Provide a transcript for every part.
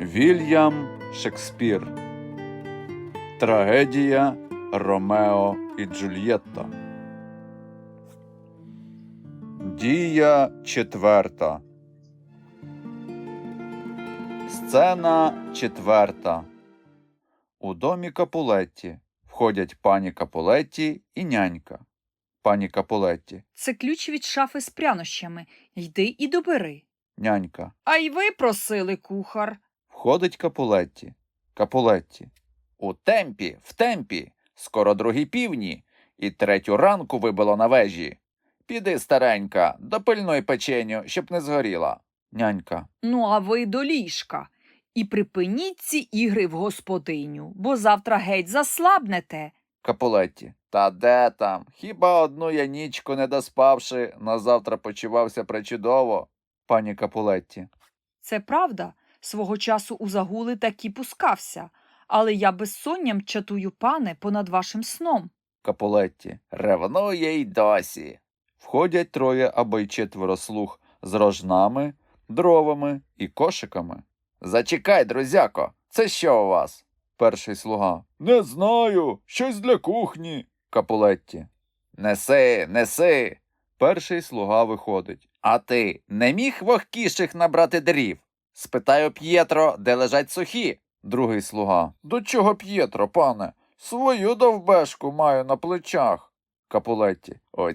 Вільям Шекспір. Трагедія Ромео і Джульєтта. Дія четверта. Сцена четверта. У домі Капулетті входять пані Капулетті і нянька. Пані Капулетті, Це ключ від шафи з прянощами. Йди і добери. нянька. А й ви просили, кухар. Входить Капулетті. Капулетті. У темпі, в темпі. Скоро другі півні, і третю ранку вибило на вежі. Піди, старенька, допильнуй печеню, щоб не згоріла. Нянька. Ну, а ви до ліжка. І припиніть ці ігри в господиню, бо завтра геть заслабнете. Капулетті. Та де там? Хіба одну я нічку не доспавши, на завтра почувався причудово. Пані Капулетті. Це правда, свого часу у загули таки пускався, але я безсонням чатую, пане, понад вашим сном. Капулетті. Ревнує й досі. Входять троє або й четверо слуг з рожнами, дровами і кошиками. Зачекай, друзяко, це що у вас? Перший слуга. Не знаю, щось для кухні. Капулетті. Неси, неси. Перший слуга виходить. А ти не міг вогкіших набрати дрів? Спитаю П'єтро, де лежать сухі. Другий слуга. До чого П'єтро, пане? Свою довбешку маю на плечах. Капулетті. У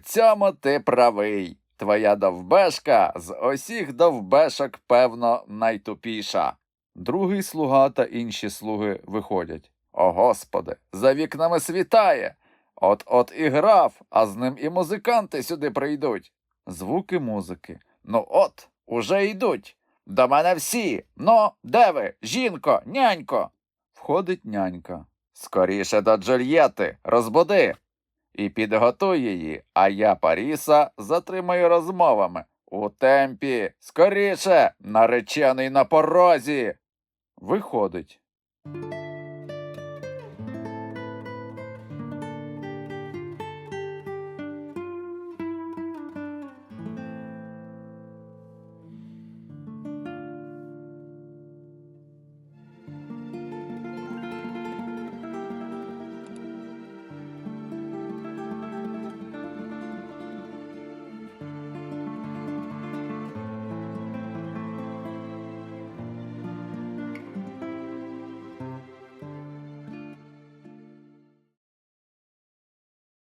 ти правий. Твоя довбешка з усіх довбешок, певно, найтупіша. Другий слуга та інші слуги виходять. О господи, за вікнами світає. От от і граф, а з ним і музиканти сюди прийдуть. Звуки музики. Ну от, уже йдуть. До мене всі. Ну, де ви? Жінко, нянько. Входить нянька. Скоріше до Джульєти, розбуди. І підготуй її, а я Паріса затримаю розмовами. У темпі, скоріше, наречений на порозі. Виходить.